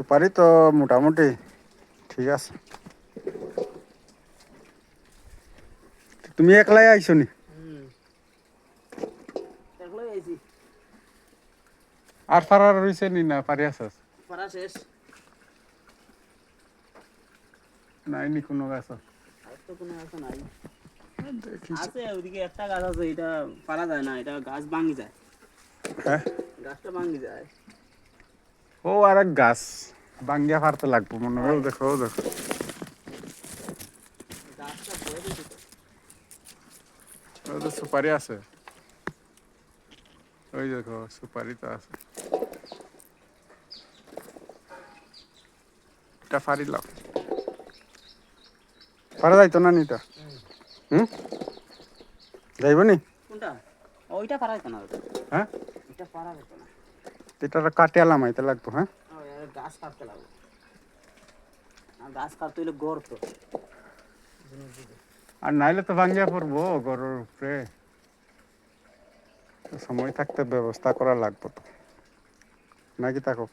সুপারি তো মোটামুটি ঠিক আছে। তুমি একলাই আইছো নি? আর ফারার রইছে নি না পারি আছস শেষ। নাই নি কোনো গাছ? তো কোনো আছে নাই। আছে ওইদিকে একটা গাছ আছে এটা পারা যায় না এটা গাছ ভাঙি যায়। হ্যাঁ? গাছটা ভাঙি যায়। ও আর এক গাছ বাঙ্গিয়া ফারতে লাগবো মনে হয় ও দেখো ও দেখো গাছটা ভরে দিতে তো ও তো সুপারি আছে ওই দেখো সুপারি তো আছে এটা ফারিলাম পারা যাইতো না নিটা হুম যাইব নি কোনটা ওইটা পারা যেত না হ্যাঁ এটা পারা যেত না এটা কাটিয়ালাম আইতে লাগবো হ্যাঁ? গাছ কাটতে লাগবে। গাছ কাটতে হইলে গড় তো। আর নাইলে তো ভাঙ্গিয়া পড়ব গরুর উপরে। সময় থাকতে ব্যবস্থা করা লাগবে তো। নাকি থাকো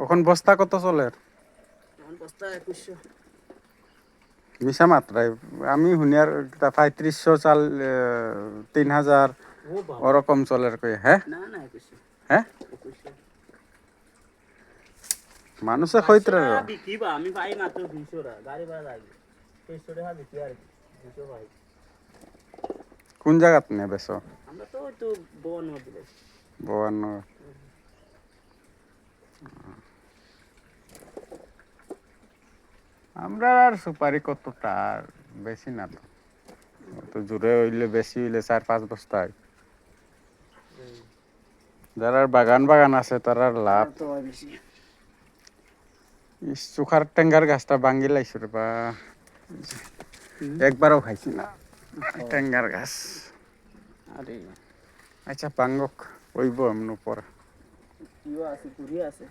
এখন বস্তা কত চলে মিশা মাত্রায়। আমি শুনিয়ার পঁয়ত্রিশশো চাল তিন হাজার। ওরকম চলের কই হ্যাঁ? হ্যাঁ? মানুষে বা আমি পাই মাত্র গাড়ি ভাড়া আর দুশো কোন জায়গাত নে আমরা তো তো বন বাবান্ন আমরা আর সুপারি কতটা আর বেশি না তো। জোরে হইলে বেশি হইলে চার পাঁচ বস্তা হয়। যারা বাগান বাগান আছে তারার লাভ। তো বেশি টেঙ্গার গাছটা ভাঙ্গি লাইছো রে বা। একবারও খাইছি না। টেঙ্গার গাছ। আরে। আচ্ছা পাঙ্গক ওইব এমন পরে। কিও আছে পুরি আছে।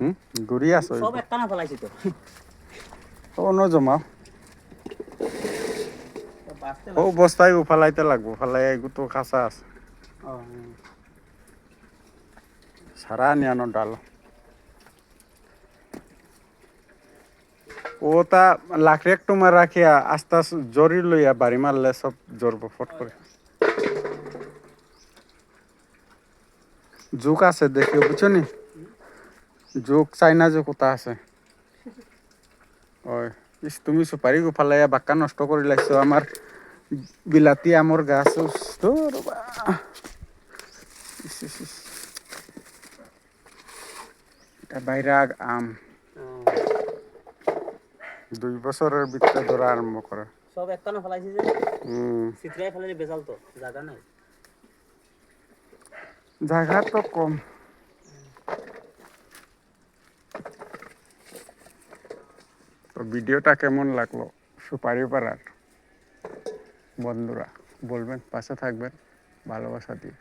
হুম? ঘুরি আস সব একটানা ফেলাইছি তো। ও ন জমাও ও বস্তায় উফালাইতে লাগবো ফালাই তো কাঁচা আছে। সারা নিয়ানো ডাল। ও তা লাকড়ি একটু মার রাখিয়া আস্তে আস্তে জরি লইয়া বাড়ি মারলে সব জরব ফট করে। জুক আছে দেখি বুঝছ নি? জুক চাইনা জুক ওটা আছে। ওই, ইস, তুমি সুপারি গুফালাইয়া বাক্কা নষ্ট করে লাগছো আমার বিলাতি আমৰ গাছ তো ৰ'বা। ইস, ইস, ইস। এটা বাইরাগ আম। দুই বছরের ভিতরে ধরা আরম্ভ করে। সব একটানা ফেলাইছি যে। হুম। সিতরাই ফেলাইলে বেজাল তো জায়গা নাই। জায়গা তো কম। তো ভিডিওটা কেমন লাগল? সুপারি পাড়ার বন্ধুরা বলবেন পাশে থাকবেন ভালোবাসা দিয়ে।